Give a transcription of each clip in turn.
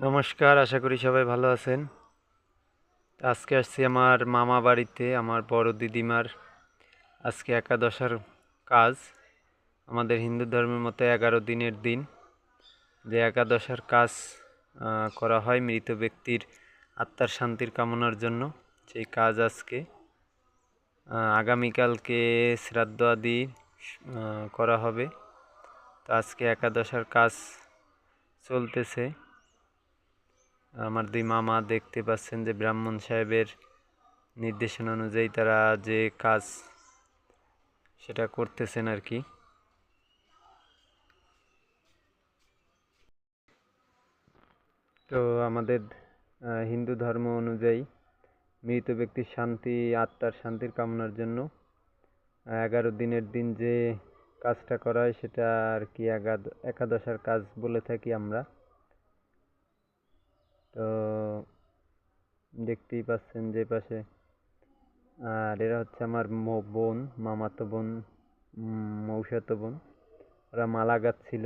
নমস্কার, আশা করি সবাই ভালো আছেন। আজকে আসছি আমার মামা বাড়িতে, আমার বড় দিদিমার। আজকে একাদশার কাজ, আমাদের হিন্দু ধর্মের মতো এগারো দিনের দিন। যে একাদশার কাজ করা হয় মৃত ব্যক্তির আত্মার শান্তির কামনার জন্য, সেই কাজ আজকে। আগামীকালকে শ্রাদ্ধ আদি করা হবে। তো আজকে একাদশার কাজ চলতেছে। আমার দুই মামা দেখতে পাচ্ছেন যে ব্রাহ্মণ সাহেবের নির্দেশনা অনুযায়ী তারা যে কাজ সেটা করতেছেন আর কি। তো আমাদের হিন্দু ধর্ম অনুযায়ী মৃত ব্যক্তির শান্তি, আত্মার শান্তির কামনার জন্য এগারো দিনের দিন যে কাজটা করা হয় সেটা আর কি একাদশার কাজ বলে থাকি আমরা। তো দেখতেই পাচ্ছেন যে পাশে। আর এরা হচ্ছে আমার বোন, মামাতো বোন মৌসাতো বোন। ওরা মালা গাচ্ছিল।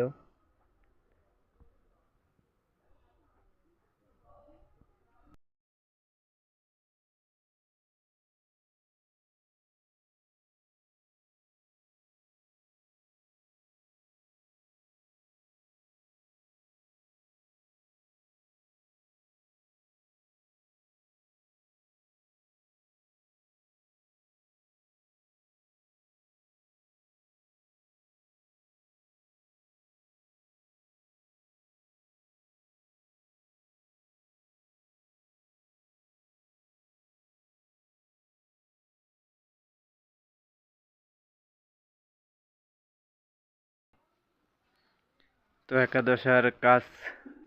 তো একাদশার কাজ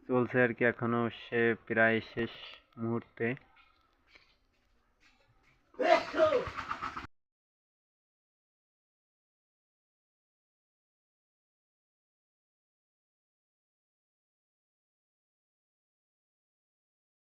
চলছে আর কি এখনও সে প্রায় শেষ মুহূর্তে।